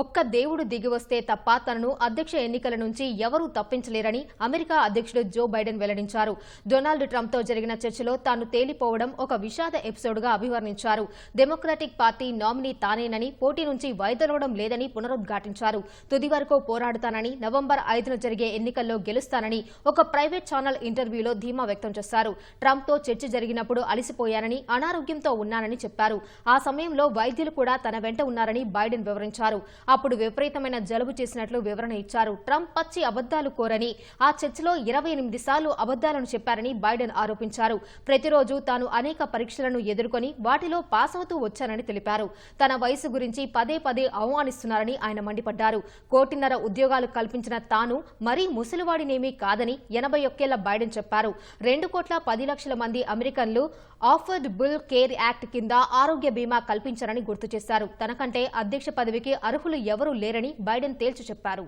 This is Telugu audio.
ఒక్క దేవుడు దిగివస్తే తప్ప తనను అధ్యక్ష ఎన్నికల నుంచి ఎవరూ తప్పించలేరని అమెరికా అధ్యక్షుడు జో బైడెన్ వెల్లడించారు. డొనాల్డ్ ట్రంప్తో జరిగిన చర్చలో తాను తేలిపోవడం ఒక విషాద ఎపిసోడ్గా అభివర్ణించారు. డెమోక్రాటిక్ పార్టీ నామినీ తానేనని పోటీ నుంచి వైదొలవడం లేదని పునరుద్ఘాటించారు. తుది వరకు పోరాడుతానని నవంబర్ ఐదున జరిగే ఎన్నికల్లో గెలుస్తానని ఒక ప్రైవేట్ ఛానల్ ఇంటర్వ్యూలో ధీమా వ్యక్తం చేశారు. ట్రంప్తో చర్చ జరిగినప్పుడు అలసిపోయానని అనారోగ్యంతో ఉన్నానని చెప్పారు. ఆ సమయంలో వైద్యులు కూడా తన వెంట ఉన్నారని బైడెన్ వివరించారు. అప్పుడు విపరీతమైన జలుబు చేసినట్లు వివరణ ఇచ్చారు. ట్రంప్ పచ్చి అబద్దాలు కోరని ఆ చర్చలో ఇరవై ఎనిమిది సార్లు అబద్దాలను చెప్పారని బైడెన్ ఆరోపించారు. ప్రతిరోజు తాను అనేక పరీక్షలను ఎదుర్కొని వాటిలో పాస్ అవుతూ వచ్చానని తెలిపారు. తన వయసు గురించి పదే పదే అవమానిస్తున్నారని ఆయన మండిపడ్డారు. కోటిన్నర ఉద్యోగాలు కల్పించిన తాను మరీ ముసలివాడినేమీ కాదని ఎనభై ఒక్కేళ్ళ బైడెన్ చెప్పారు. రెండు కోట్ల పది లక్షల మంది అమెరికన్లు ఆఫర్డ్ బుల్ కేర్ యాక్ట్ కింద ఆరోగ్య బీమా కల్పించారని గుర్తు చేశారు. తనకంటే అధ్యక్ష పదవికి అర్హులు ఎవరూ లేరని బైడెన్ తేల్చి చెప్పారు.